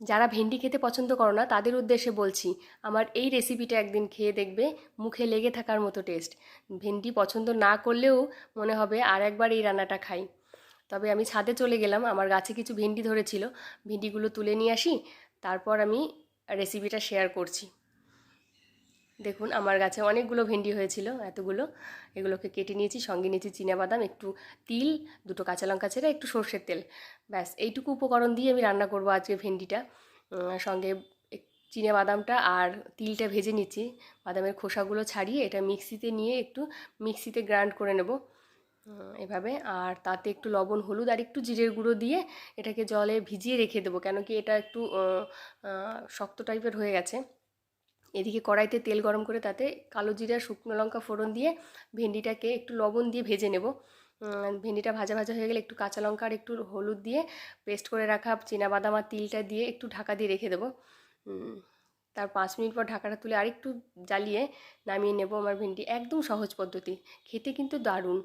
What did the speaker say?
যারা ভেন্ডি খেতে পছন্দ করো না, তাদের উদ্দেশ্যে বলছি, আমার এই রেসিপিটা একদিন খেয়ে দেখবে, মুখে লেগে থাকার মতো টেস্ট ভেন্ডি পছন্দ না করলেও মনে হবে আর একবার এই রান্নাটা খাই। তবে আমি ছাদে চলে গেলাম, আমার গাছে কিছু ভেন্ডি ধরেছিল, ভেন্ডিগুলো তুলে নিয়ে আসি, তারপর আমি রেসিপিটা শেয়ার করছি। দেখুন, আমার গাছে অনেকগুলো ভেন্ডি হয়েছিল, এতগুলো। এগুলোকে কেটে নিয়েছি, সঙ্গে নিয়েছি বাদাম একটু তিল, দুটো কাঁচা লঙ্কা ছেড়ে, একটু সর্ষের তেল। ব্যাস, এইটুকু উপকরণ দিয়ে আমি রান্না করব আজকে ভেন্ডিটা। সঙ্গে চিনে বাদামটা আর তিলটা ভেজে নিচ্ছি। বাদামের খোসাগুলো ছাড়িয়ে এটা মিক্সিতে নিয়ে একটু মিক্সিতে গ্রাইন্ড করে নেব। এভাবে। আর তাতে একটু লবণ, হলুদ আর একটু জিরের গুঁড়ো দিয়ে এটাকে জলে ভিজিয়ে রেখে দেবো, কেন কি এটা একটু শক্ত টাইপের হয়ে গেছে। এদিকে কড়াইতে তেল গরম করে তাতে কালো জিরা, শুকনো লঙ্কা ফোড়ন দিয়ে ভেন্ডিটাকে একটু লবণ দিয়ে ভেজে নেব। ভেন্ডিটা ভাজা ভাজা হয়ে গেলে একটু কাঁচা লঙ্কা আর একটু হলুদ দিয়ে পেস্ট করে রাখা বাদাম আর তিলটা দিয়ে একটু ঢাকা দিয়ে রেখে দেবো। তার পাঁচ মিনিট পর ঢাকাটা তুলে আরেকটু জ্বালিয়ে নামিয়ে নেব আমার ভেন্ডি। একদম সহজ পদ্ধতি। খেতে কিন্তু দারুণ।